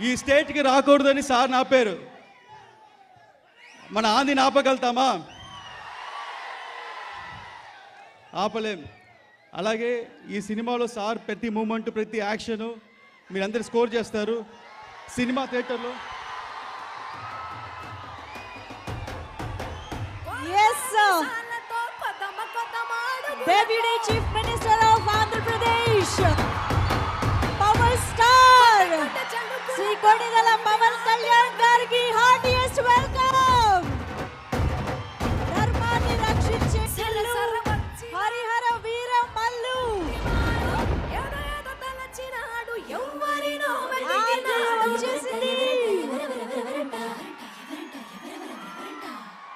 ఈ స్టేట్కి రాకూడదని సార్ నా పేరు. మన ఆందిని ఆపగలుగుతామా ఆపలేం. అలాగే ఈ సినిమాలో సార్ ప్రతి మూమెంట్ ప్రతి యాక్షను మీరందరూ స్కోర్ చేస్తారు. సినిమా థియేటర్లో. చీఫ్ పవన్ కళ్యాణ్ గారికి హార్టియెస్ట్ వెల్కమ్. ధర్మాన్ని రక్షించే హరిహర వీర మల్లు.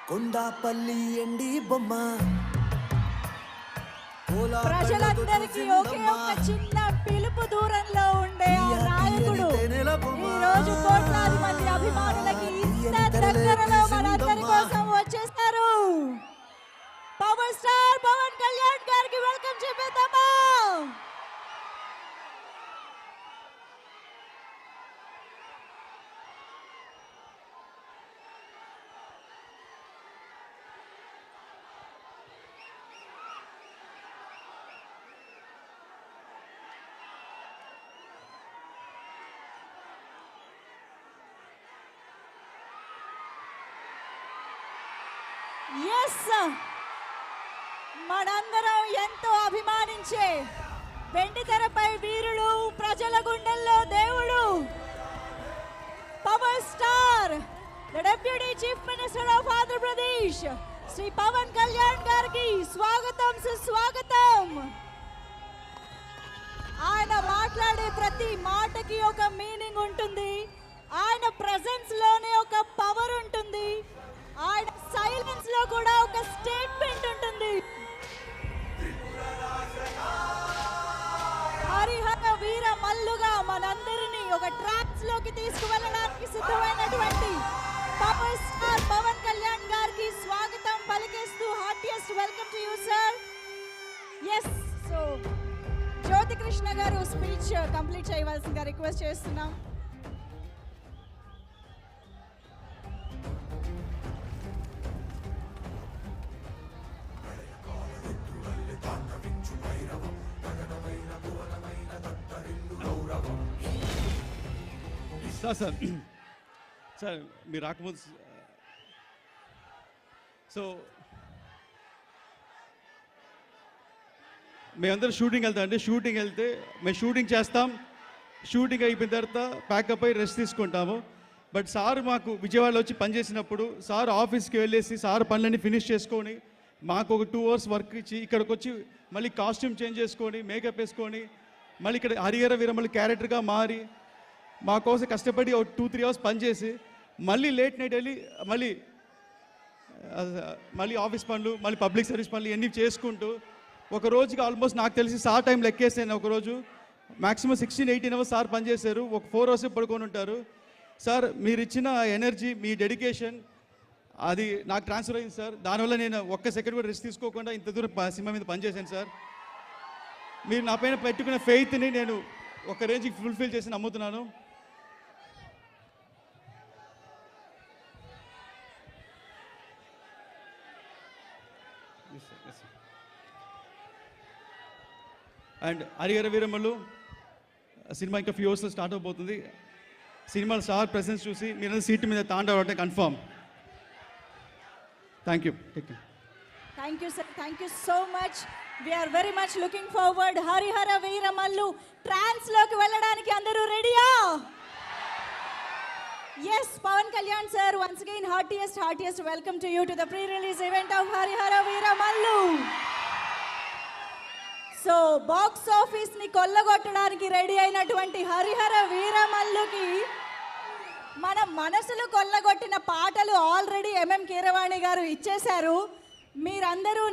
కొండాపల్లి ఎండి బొమ్మ. ప్రజలందరికీ ఒకే. ఒక చిన్న పిలుపు దూరంలో ಅಭಿಮಾನುಲకి ఎస్ మనందరం ఎంతో అభిమానించే వెండితెరపై వీరుడు ప్రజల గుండెల్లో దేవుడు power star deputy chief minister of Andhra Pradesh Shri Pawan Kalyan గారికి స్వాగతం సుస్వాగతం. ఆయన మాట్లాడే ప్రతి మాటకి ఒక మీనింగ్ ఉంటుంది. ఆయన ప్రెజెన్స్లోనే ఒక పవర్ ఉంటుంది. ఆయన సైలెన్స్లో కూడా ఒక స్టేట్మెంట్ ఉంటుంది. హరిహర వీర మల్లుగా మనందరినీ ఒక ట్రాక్స్లోకి తీసుకువెళ్ళడానికి సిద్ధమైనటువంటి పవర్ స్టార్ పవన్ కళ్యాణ్ గారికి స్వాగతం పలికేస్తూ heartiest welcome to you sir yes so Jyothi Krishna గారు స్పీచ్ కంప్లీట్ చేయవలసిందిగా రిక్వెస్ట్ చేస్తున్నాం. Sir sir. సార్ మీరు రాకముందు సో మేమందరం షూటింగ్ వెళ్తాం అండి. షూటింగ్ వెళ్తే మేము షూటింగ్ చేస్తాం. షూటింగ్ అయిపోయిన తర్వాత ప్యాకప్ అయి రెస్ట్ తీసుకుంటాము. బట్ సార్ మాకు విజయవాడలో వచ్చి పనిచేసినప్పుడు సార్ ఆఫీస్కి వెళ్ళేసి సార్ పనులన్నీ ఫినిష్ చేసుకొని మాకు ఒక టూ అవర్స్ వర్క్ ఇచ్చి ఇక్కడికి వచ్చి మళ్ళీ కాస్ట్యూమ్ చేంజ్ చేసుకొని మేకప్ వేసుకొని మళ్ళీ ఇక్కడ హరిహర వీరమల్లి క్యారెక్టర్గా మారి మా కోసం కష్టపడి ఒక టూ త్రీ అవర్స్ పనిచేసి మళ్ళీ లేట్ నైట్ వెళ్ళి మళ్ళీ మళ్ళీ ఆఫీస్ పనులు మళ్ళీ పబ్లిక్ సర్వీస్ పనులు ఇవన్నీ చేసుకుంటూ ఒక రోజుకి ఆల్మోస్ట్ నాకు తెలిసి సార్ టైం లెక్కేసాను ఒక రోజు. Maximum sixteen eighteen hours sir పనిచేశారు ఒక ఫోర్ అవర్స్ పడుకొని ఉంటారు. సార్ మీరు ఇచ్చిన ఎనర్జీ మీ డెడికేషన్ అది నాకు ట్రాన్స్ఫర్ అయింది సార్. దానివల్ల నేను ఒక్క సెకండ్ కూడా రెస్ట్ తీసుకోకుండా ఇంత దూరం సినిమా మీద పనిచేశాను సార్. మీరు నా పైన పెట్టుకున్న ఫెయిత్ని నేను ఒక రేంజ్కి ఫుల్ఫిల్ చేసి నమ్ముతున్నాను. అండ్ హరిహర వీరమ్మలు సినిమా ఇంకా ఫ్యూ అవర్స్లో స్టార్ట్ అవబోతుంది. సినిమా స్టార్ ప్రెసెన్స్ చూసి మీరు సీట్ మీద తాండవంటే confirm thank you take thank you sir thank you so much we are very much looking forward Harihara Veeramallu ట్రాన్స్లోకి ట్రాన్స్లోకి వెళ్ళడానికి అందరూ రెడీయా yes Pawan Kalyan sir once again heartiest heartiest welcome to you to the pre release event of Harihara Veeramallu Mallu so box ఆఫీస్ని కొల్లగొట్టడానికి ready అయినటువంటి హరిహర వీరమల్లుకి మన మనసులు కొల్లగొట్టిన పాటలు ఆల్రెడీ ఎంఎం కీరవాణి గారు ఇచ్చేశారు. మీరందరూ